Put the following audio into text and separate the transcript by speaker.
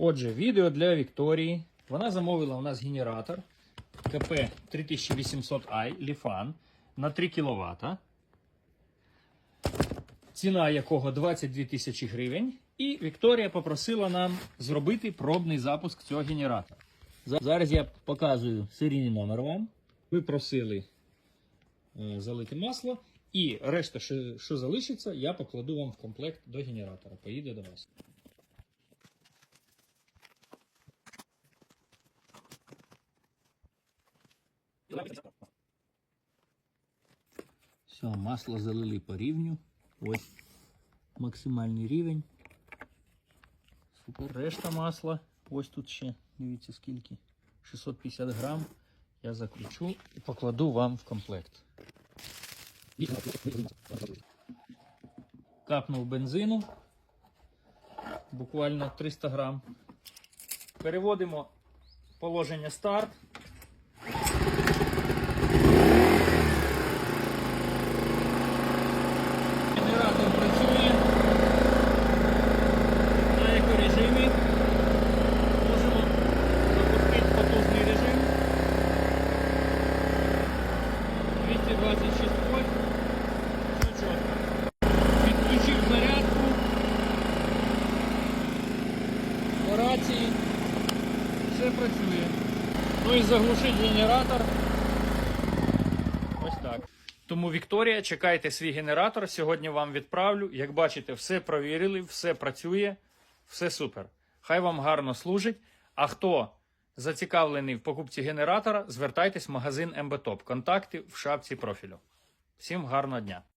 Speaker 1: Отже, відео для Вікторії. Вона замовила у нас генератор КП 3800i Lifan на 3 кВт. Ціна якого 22 тисячі гривень. І Вікторія попросила нам зробити пробний запуск цього генератора. Зараз я показую серійний номер вам. Ви просили е, залити масло. І решта, що залишиться, я покладу вам в комплект до генератора. Поїде до вас. Все, масло залили по рівню. Ось максимальний рівень. Супер. Решта масла. Ось тут ще, дивіться скільки. 650 грам. Я закручу і покладу вам в комплект. Капнув бензину. Буквально 300 грам. Переводимо положення старт. 226 вольт. Все чітко. Підключив зарядку. По. Все працює. Ну і заглушить генератор. Ось так. Тому Вікторія, чекайте свій генератор. Сьогодні вам відправлю. Як бачите, все провірили, все працює, все супер. Хай вам гарно служить. А хто зацікавлений в покупці генератора, звертайтесь в магазин МБТОП. Контакти в шапці профілю. Всім гарного дня!